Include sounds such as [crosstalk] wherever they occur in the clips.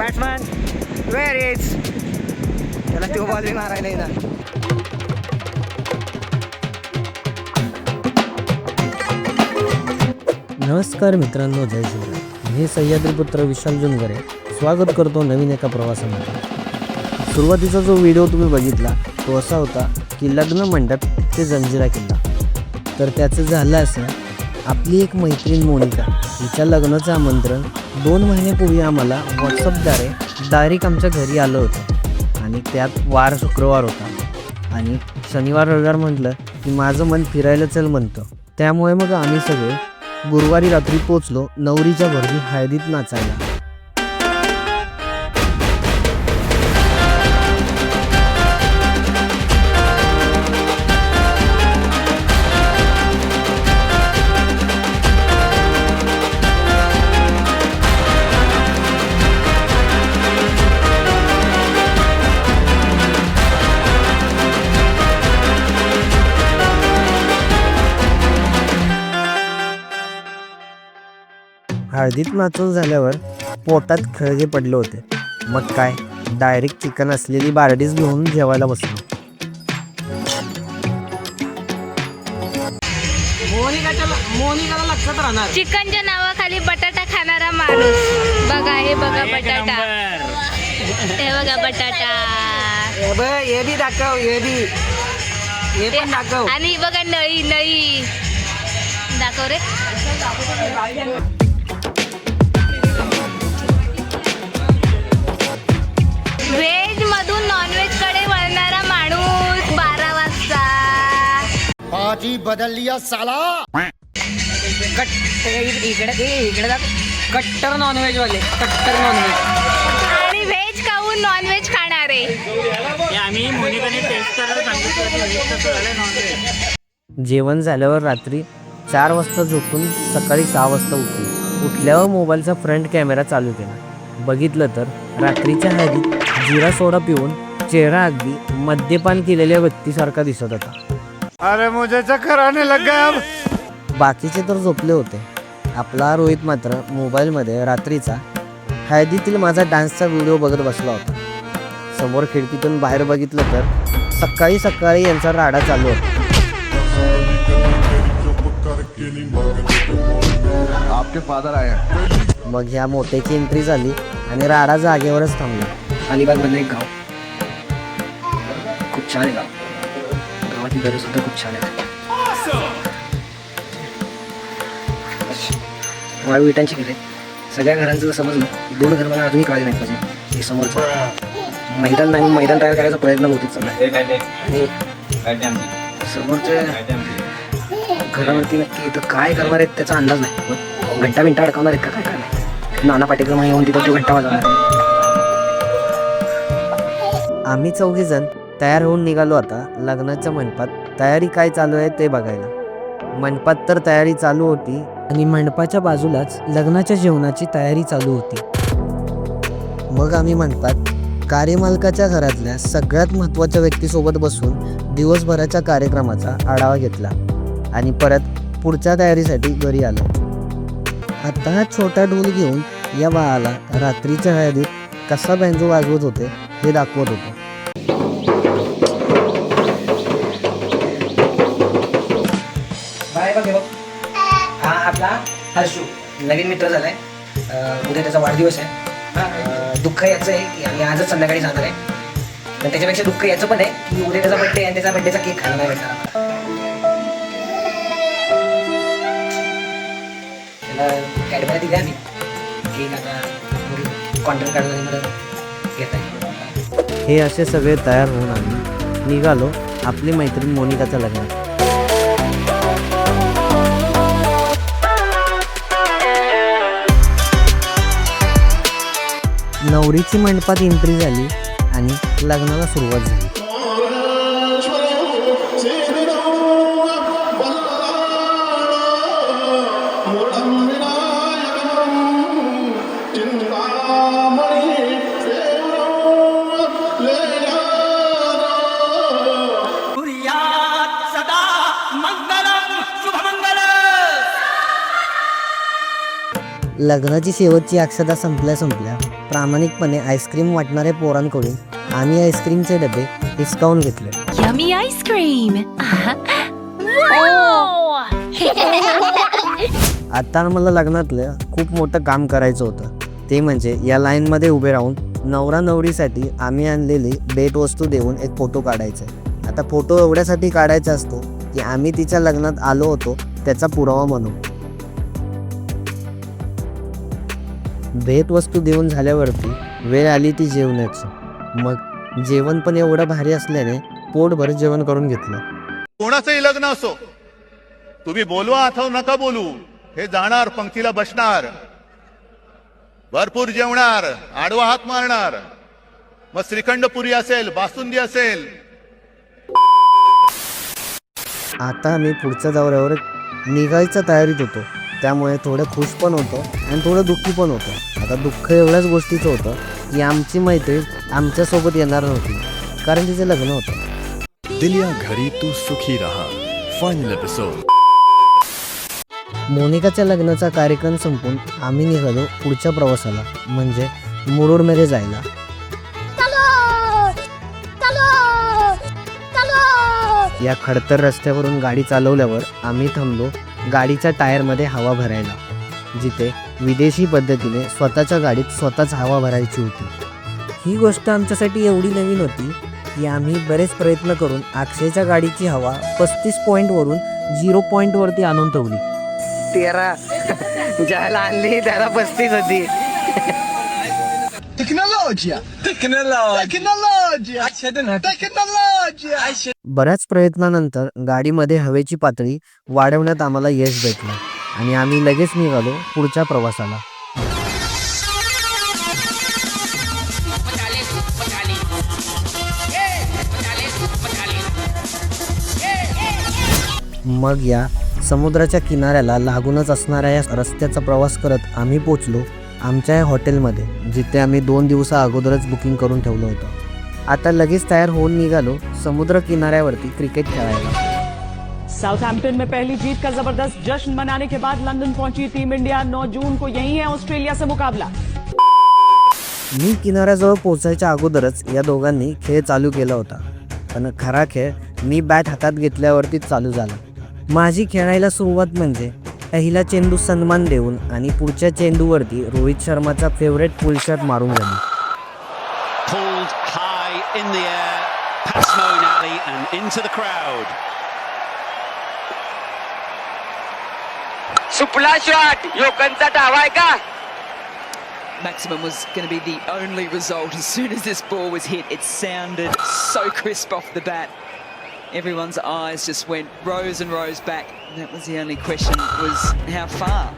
Batsman where is त्याला तो ball बी मारायला येणार. नमस्कार मित्रांनो जय शिवराय मी सह्याद्रीपुत्र विशाल जुनगरे. स्वागत करतो नवीन एका प्रवासामध्ये. सुरुवातीचा जो व्हिडिओ तुम्ही बघितला तो असा होता की लग्न मंडप ते जंजिरा किल्ला. तर त्याचं झालं असं आपली एक मैत्रीण मोनिका हिच्या लग्नाचं आमंत्रण दोन महिन्यापूर्वी आम्हाला व्हॉट्सअपद्वारे डायरेक्ट आमच्या घरी आलं होतं. आणि त्यात वार शुक्रवार होता. आणि शनिवार रविवार म्हटलं की माझं मन फिरायला चल म्हणतं. त्यामुळे मग आम्ही सगळे गुरुवारी रात्री पोचलो नवरीच्या घरी हळदीत नाचायला. हळदीत नाचून झाल्यावर पोटात खळगे पडले होते. मग काय? डायरेक्ट चिकन असलेली बारडीच घेऊन जेवायला बसलो. मोनिकाच्या मोनिकाला लक्षात राहणार. चिकनच्या नावाखाली बटाटा खाणारा माणूस. बघा हे बघा बटाटा. हे बघा बटाटा. हे बी दाखव हे बी. हे पण दाखव. आणि बघा नळी नळी. दाखव रे. बाजी बदल लिया साला. कट इकडे इकडे कट्टर नॉनव्हेज वाले कट्टर नॉनव्हेज आणि व्हेज खाऊन नॉनव्हेज खाणारे. आम्ही मोनिकाने टेस्ट करायला सांगितलं जेवण झाल्यावर रात्री चार वाजता झोपून सकाळी सहा वाजता उठलो. उठल्यावर मोबाईलचा फ्रंट कॅमेरा चालू केला. बघितलं तर रात्रीच्या हळदीत जिरा सोडा पिऊन चेहरा अगदी मद्यपान केलेल्या व्यक्तीसारखा दिसत होता. अरे मुझे चक्कर आने लग गया अब। बाकीचे तर झोपले होते. आपला रोहित मात्र मोबाईलमध्ये रात्रीचा हळदीतील माझा डान्सचा व्हिडिओ बघत बसला होता. समोर खिडकीतून बाहेर बघितलं तर सकाळी सकाळी यांचा राडा चालू होता. आपके फादर आए मग ह्या मोठ्याची एंट्री झाली आणि राडा जागेवरच थांबला. अलिबाग मधलं एक गाव. खूप छान आहे गाव. गावाची घरं सुद्धा खूप छान आहेत वाळू विटांची घरे सगळ्या घरांचं जर समजलं. की दोन घर मला अजूनही कळले नाही पाहिजे हे समोरचं. मैदान नाही मैदान तयार करायचा प्रयत्न चालला आणि समोरच्या घरावरती नक्की इथं काय करणार आहेत त्याचा अंदाज नाही. घंटा मिंटा अडकवणार आहेत का काय करणार नाना पाटेकर येऊन तिथं तो घंटा वाजवणार आम्ही चौघी जण तयार होऊन निघालो आता. लग्नाच्या मंडपात तयारी काय चालू आहे ते बघायला. मंडपात तर तयारी चालू होती आणि मंडपाच्या बाजूलाच लग्नाच्या जेवणाची तयारी चालू होती. मग आम्ही मंडपात कार्यमालकाच्या घरातल्या सगळ्यात महत्त्वाच्या व्यक्तीसोबत बसून दिवसभराच्या कार्यक्रमाचा आढावा घेतला आणि परत पुढच्या तयारीसाठी घरी आलो. आता हा छोटा ढोल घेऊन या बाळाला रात्रीच्या हळदीत कसा बँजो वाजवत होते हे दाखवत होतो. आपला हर्षू नवीन मित्र झालाय. उद्या त्याचा वाढदिवस आहे. दुःख याचं आहे. की आम्ही आजच संध्याकाळी जाणार आहे. पण त्याच्यापेक्षा दुःख याचं पण आहे की उद्या त्याचा बड्डे आणि त्याचा बड्डेचा केक खायला नाही भेटणार. त्याला कॅडबरी दिली आम्ही. केक आता आणि मला घेता येईल हे असे सगळे तयार होऊन आम्ही निघालो. आपली मैत्रीण मोनिकाच्या लग्नात नवरीची मंडपात एंट्री झाली आणि लग्नाला सुरुवात झाली. लग्नाची शेवटची अक्षता संपल्या संपल्या प्रामाणिकपणे आईस्क्रीम वाटणाऱ्या पोरांकडून आम्ही आईस्क्रीमचे डबे हिसकावून घेतले. Yummy ice cream. [laughs] आता मला लग्नातलं खूप मोठं काम करायचं होतं. ते म्हणजे या लाईनमध्ये उभे राहून नवरा नवरीसाठी आम्ही आणलेली भेटवस्तू देऊन एक फोटो काढायचा आहे. आता फोटो एवढ्यासाठी काढायचा असतो की आम्ही तिच्या लग्नात आलो होतो त्याचा पुरावा म्हणून. भेटवस्तू देऊन झाल्यावरती वेळ आली ती जेवणाची मग जेवण पण एवढं भारी असल्याने पोटभर जेवण करून घेतलं. कोणाचंही लग्न असो तुम्ही बोलवा अथवा नका बोलू हे जाणार पंक्तीला बसणार. भरपूर जेवणार आडवा हात मारणार. मग श्रीखंड पुरी असेल बासुंदी असेल. आता आम्ही पुढच्या दौऱ्यावर निघायच्या तयारीत होतो. त्यामुळे थोडं खुश पण होतो आणि थोडं दुःखी पण होतो. आता दुःख एवढ्याच गोष्टीचं होतं की आमची मैत्रीण आमच्यासोबत येणार नव्हती कारण तिचं लग्न होतं. दिलिया घरी तू सुखी रहा. फाइनल एपिसोड मोनिकाच्या लग्नाचा कार्यक्रम संपून आम्ही निघालो पुढच्या प्रवासाला म्हणजे मुरुडमध्ये जायला. या खडतर रस्त्यावरून गाडी चालवल्यावर आम्ही थांबलो गाडीच्या टायरमध्ये हवा भरायला. जिथे विदेशी पद्धतीने स्वतःच्या गाडीत स्वतःच हवा भरायची होती. ही गोष्ट आमच्यासाठी एवढी नवीन होती की आम्ही बरेच प्रयत्न करून अक्षयच्या गाडीची हवा पस्तीस पॉईंटवरून झिरो पॉईंटवरती आणून ठेवली. तेरा. ज्याला आणली त्याला पस्तीस होती. बऱ्याच प्रयत्नानंतर गाडीमध्ये हवेची पातळी वाढवण्यात आम्हाला यश भेटलं आणि आम्ही लगेच निघालो पुढच्या प्रवासाला. मग या समुद्राच्या किनाऱ्याला लागूनच असणाऱ्या या रस्त्याचा प्रवास करत आम्ही पोचलो आमच्या या हॉटेलमध्ये जिथे आम्ही दोन दिवसा अगोदरच बुकिंग करून ठेवलं होतं. आता लगेच तयार होऊन निघालो समुद्र किनाऱ्यावरती क्रिकेट खेळायला. साउथहैम्पटन में पहली जीत का जबरदस्त जश्न मनाने के बाद लंदन पहुंची टीम इंडिया 9 जून को यही है ऑस्ट्रेलिया से मुकाबला। मी किनाऱ्याजवळ पोचायच्या अगोदरच या दोघांनी खेळ चालू केला होता. पण खरा खेळ मी बॅट हातात घेतल्यावरतीच चालू झाला. माझी खेळायला सुरुवात म्हणजे पहिला चेंडू सन्मान देऊन आणि पुढच्या चेंडूवरती रोहित शर्माचा फेवरेट पुल शॉट मारून झाली in the air, past Moen and into the crowd. Shot, Maximum was going to be the only result. As soon as this ball was hit, it sounded so crisp off the bat. Everyone's eyes just went rows and rows back. That was the only question was how far.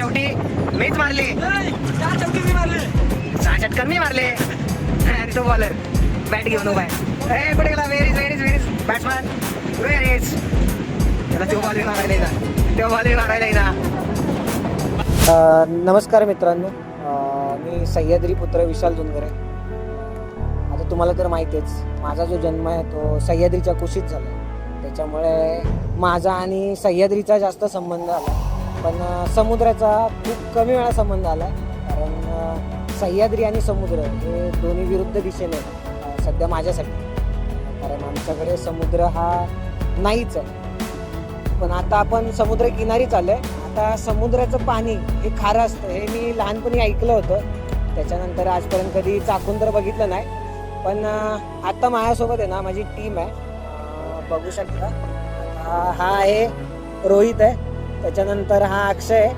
शेवटी मीच मारली. मी मारले सहा षटकर मी मारले. आणि तो bowler bat घेऊन उभा आहे. कुठे गेला? Where's where's where's batsman where's त्याला तो बॉल मारायला येणार. तो बॉल मारायला येणार. नमस्कार मित्रांनो. मी सह्याद्री पुत्र विशाल जुनगरे आता तुम्हाला तर माहितीच माझा जो जन्म आहे तो सह्याद्रीच्या कुशीत झाला. त्याच्यामुळे माझा आणि सह्याद्रीचा जास्त संबंध आला. पण समुद्राचा खूप कमी वेळा संबंध आला. कारण सह्याद्री आणि समुद्र हे दोन्ही विरुद्ध दिशेने आहेत, सध्या माझ्यासाठी. कारण आमच्याकडे समुद्र हा नाहीच आहे. पण आता आपण समुद्र किनारी चाललोय. आता समुद्राचं पाणी हे खारं असतं हे मी लहानपणी ऐकलं होतं. त्याच्यानंतर आजपर्यंत कधी चाकून तर बघितलं नाही. पण आत्ता आता माझ्यासोबत आहे ना माझी टीम आहे. बघू शकता. हा आहे रोहित आहे. त्याच्यानंतर हा अक्षय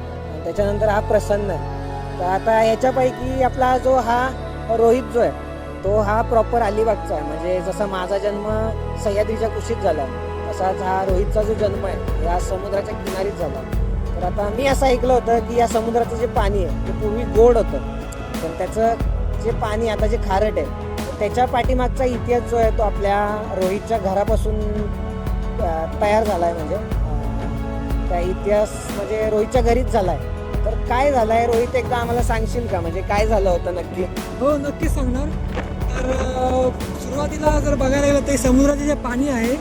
त्याच्यानंतर हा प्रसन्न. आहे तर आता ह्याच्यापैकी आपला जो हा रोहित जो आहे तो हा प्रॉपर अलिबागचा आहे. म्हणजे जसा माझा जन्म सह्याद्रीच्या कुशीत झाला तसाच हा रोहितचा जो जन्म आहे या समुद्राच्या किनारीत झाला. तर आता मी असं ऐकलं होतं की या समुद्राचं जे पाणी आहे ते पूर्वी गोड होतं. पण त्याचं जे पाणी आता जे खारट आहे तर त्याच्या पाठीमागचा इतिहास जो आहे तो आपल्या रोहितच्या घरापासून तयार झाला आहे म्हणजे. त्या इतिहास म्हणजे रोहितच्या घरीच झाला आहे तर काय झालं आहे रोहित एकदा आम्हाला सांगशील का? म्हणजे काय झालं होतं नक्की? हो नक्कीच सांगणार. तर अं, सुरुवातीला जर बघायला गेलं ते समुद्राचे जे पाणी आहे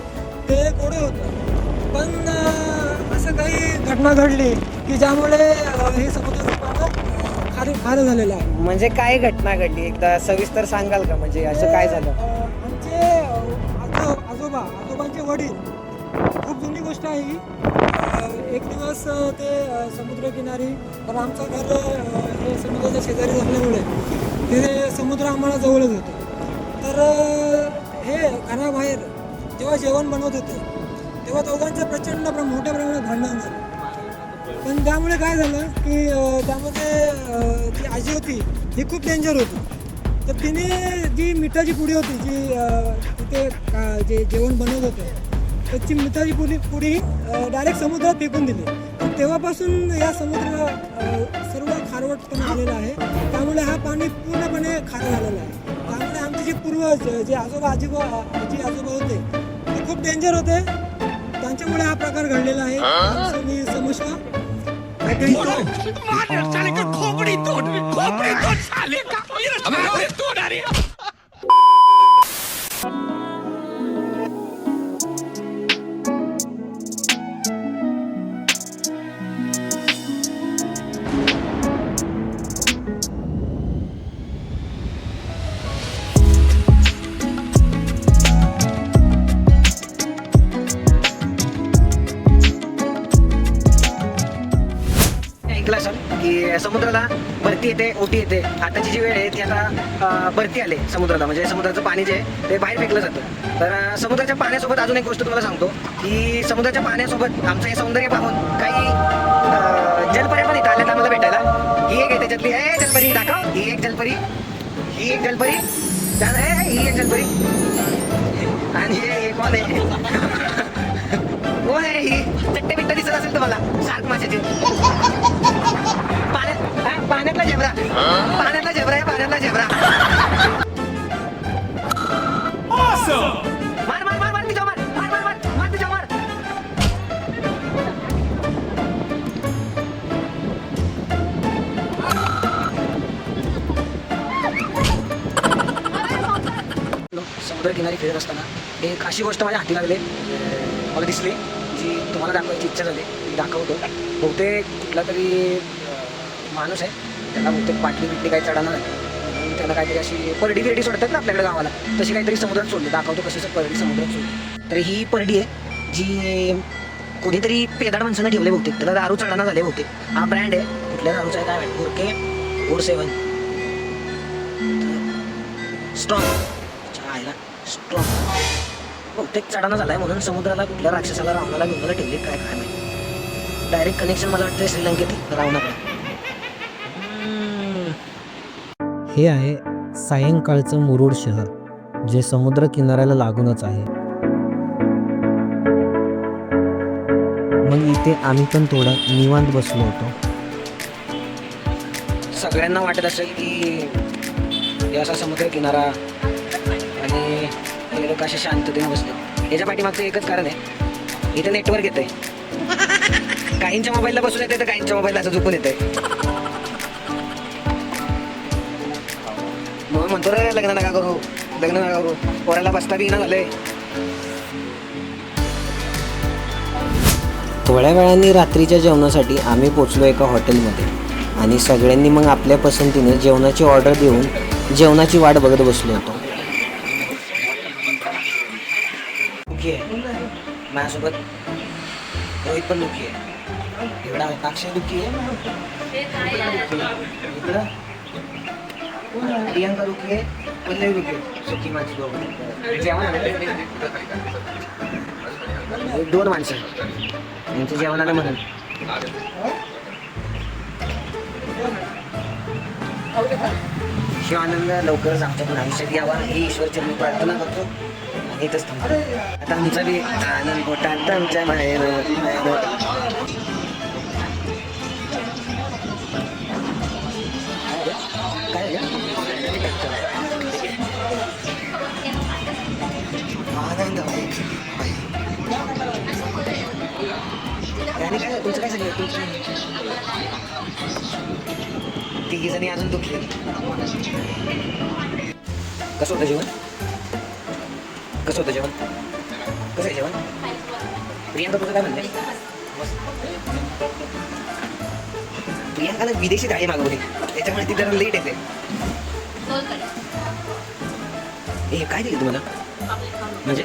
ते कोरडे होतं. पण अं, असं काही घटना घडली की ज्यामुळे अं, हे समुद्राचं पाणी खारे खारं झालेलं आहे. म्हणजे काय घटना घडली? एकदा सविस्तर सांगाल का? म्हणजे असं काय झालं? अं, आमचे अं, आजो आजोबा आजोबांचे वडील खूप जुनी गोष्ट आहे ही. एक दिवस ते समुद्रकिनारी तर आमचं घर हे समुद्राच्या शेजारी असल्यामुळे तिथे समुद्र आम्हाला जवळच होतं. तर हे घराबाहेर जेव्हा जेवण बनवत होते तेव्हा दोघांचं प्रचंड प्र मोठ्या प्रमाणात भांडण झालं. पण त्यामुळे काय झालं की त्यामध्ये ती जी आजी होती ही खूप डेंजर होती. तर तिने जी मिठाची पुडी होती जी तिथे का- जे जेवण बनवत होते त्याची मिठाची पुडी पुडी डायरेक्ट समुद्रात फेकून दिली. तेव्हापासून या समुद्र सर्व खारवटपणा आलेला आहे. त्यामुळे हा पाणी पूर्णपणे खारं झालेलं आहे. त्यामुळे आमचे जे पूर्वज जे आजोबा आजीबा आजी आजोबा होते ते खूप डेंजर होते. त्यांच्यामुळे हा प्रकार घडलेला आहे. मी समजतो ऐकलं समुद्राला भरती येते ओटी येते. आताची जी वेळ आहे ती आता भरती आले समुद्राला. म्हणजे समुद्राचं पाणी जे आहे ते बाहेर फेकलं जातं. तर समुद्राच्या पाण्यासोबत अजून एक गोष्ट तुम्हाला सांगतो की समुद्राच्या पाण्यासोबत आमचं हे सौंदर्य पाहून काही जलपरी जलपऱ्या पण इथं आल्यात आम्हाला भेटायला. ही एक आहे त्याच्यातली. ए जलपरी दाखव. ही एक जलपरी. ही एक जलपरी. ही एक जलपरी. आणि हे कोण आहे? [laughs] कोण आहे ही? चट्टे बिट्ट दिसत असेल तुम्हाला. शार्क माशाचे. पाण्यातला झेब्रा पाण्यातला झेब्रा आहे पाण्यातला झेब्रा मार मार मार मार तिच्या मार. मार मार मार मार तिच्या मार. समुद्र किनारी फिरत असताना एक अशी गोष्ट माझ्या हाती लागली. मला दिसली जी तुम्हाला दाखवायची इच्छा झाली. ती दाखवतो. बहुतेक कुठला तरी माणूस आहे त्यांना बहुतेक पाटली बिटली काही चढाना नाही म्हणून त्याला काहीतरी अशी परडी बिरडी सोडतात ना आपल्याकडे गावाला. तशी काहीतरी समुद्रात सोडली. दाखवतो कशी परडी समुद्रात सोडली. तर ही परडी आहे जी कोणीतरी पेदाड माणसानं ठेवले बहुतेक. त्याला दारू चढाना झाले बहुतेक. हा ब्रँड आहे. कुठल्या दारूचा आहे काय माहिती. गुरके फोर सेवन. स्ट्रॉंग. आयला स्ट्रॉंग. बहुतेक चढाना झालाय म्हणून समुद्राला कुठल्या राक्षसाला रावणाला घेऊन ठेवले काय काय माहिती. डायरेक्ट कनेक्शन मला वाटतं श्रीलंकेत. रावणाकडे. हे आहे सायंकाळचं मुरुड शहर जे समुद्र किनाऱ्याला लागूनच आहे. मग इथे आम्ही पण थोडं निवांत बसलो होतो. सगळ्यांना वाटत असेल की असा समुद्र किनारा आणि हे लोक असे शांततेने बसले याच्या पाठीमागचं एकच कारण आहे इथं नेटवर्क येतंय. काहींच्या मोबाईलला बसून येते तर काहींच्या मोबाईलला असं झोपून आहे म्हणतो रे लग्न नका करू लग्न नका करू पोराला बसता बी ना झालंय थोड्या वेळाने रात्रीच्या जेवणासाठी आम्ही पोचलो एका हॉटेलमध्ये. आणि सगळ्यांनी मग आपल्या पसंतीने जेवणाची ऑर्डर देऊन जेवणाची वाट बघत बसलो होतो. दुःखी आहे. माझ्यासोबत रोहित पण दुःखी आहे. एवढा अक्षय दुःखी आहे. प्रियंका रुकी आहे पल्लवी रुकी आहे सुखी माझी दोन जेवण दोन माणसं. यांच्या जेवणाला म्हणून. शिवानंद लवकरच आमच्या पण आयुष्यात यावा. ही ईश्वरची मी प्रार्थना करतो. आणि इथंच थांबतो आता आमचा बी आनंद पोटात आमच्या माहेर. तिघी जणी अजून दुखली. कसं होतं जेवण? कसं होतं जेवण? कसं आहे जेवण? प्रियांका तुझं काय म्हणते प्रियांकाला विदेशी थाळी मागवली. त्याच्यामुळे ती जरा लेट येते. ए काय दिली तुम्हाला? म्हणजे?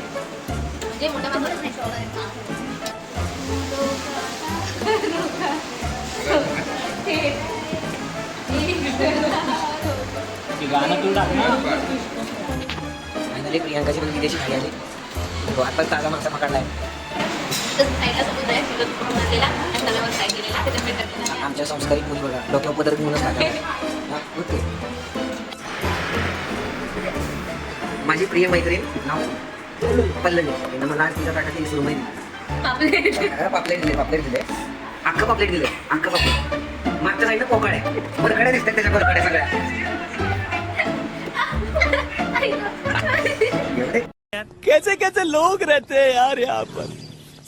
फायनली प्रियांकाची पण विदेशी थाळी आली. तो आता ताजा मासा पकडलाय. आमच्या संस्कारित मुली बघा डोक्यावर पदर घेऊनच ओके. माझी प्रिय मैत्रीण नाव पल्लवी. मला तिच्या ताटाची सुरमई. दिली हा, पापलेट दिले पापलेट दिले. अख्खं पापलेट दिले अख्खं पापलेट. मागच्या साईडनं पोकळ आहे. बरकड्या दिसतात त्याच्या बरकड्या सगळ्या. कैसे कैसे लोग रहते हैं यार यहाँ पर।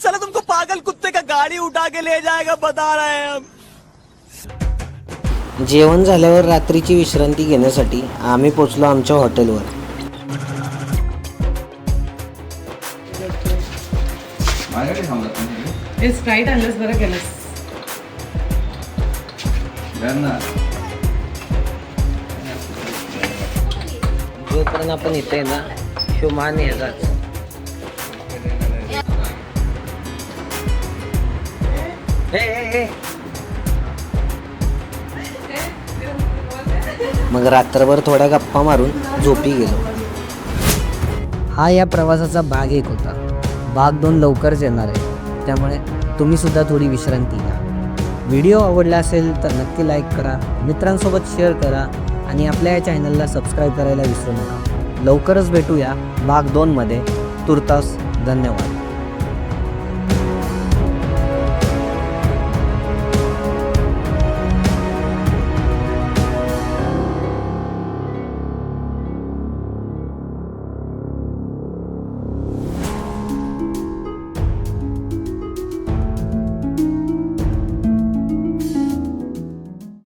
चलो तुमको पागल कुत्ते का गाड़ी उठा के ले जाएगा बता रहे हैं हम। जेवण झाल्यावर रात्रीची विश्रांती घेण्यासाठी आम्ही पोचलो आमच्या हॉटेलवर. स्प्राईट आणलंस बरं केलंस. जोपर्यंत आपण इथे ना शुमान याचाच मग रात्रभर थोड्या गप्पा मारून झोपी गेलो. हा या प्रवासाचा भाग एक होता. भाग दोन लवकरच येणार आहे. त्यामुळे तुम्ही सुद्धा थोडी विश्रांती घ्या. व्हिडिओ आवडला असेल तर नक्की लाईक करा मित्रांसोबत शेअर करा आणि आपल्या या चॅनलला सबस्क्राईब करायला विसरू नका. लवकरच भेटूया भाग दोनमध्ये. तुर्तास धन्यवाद.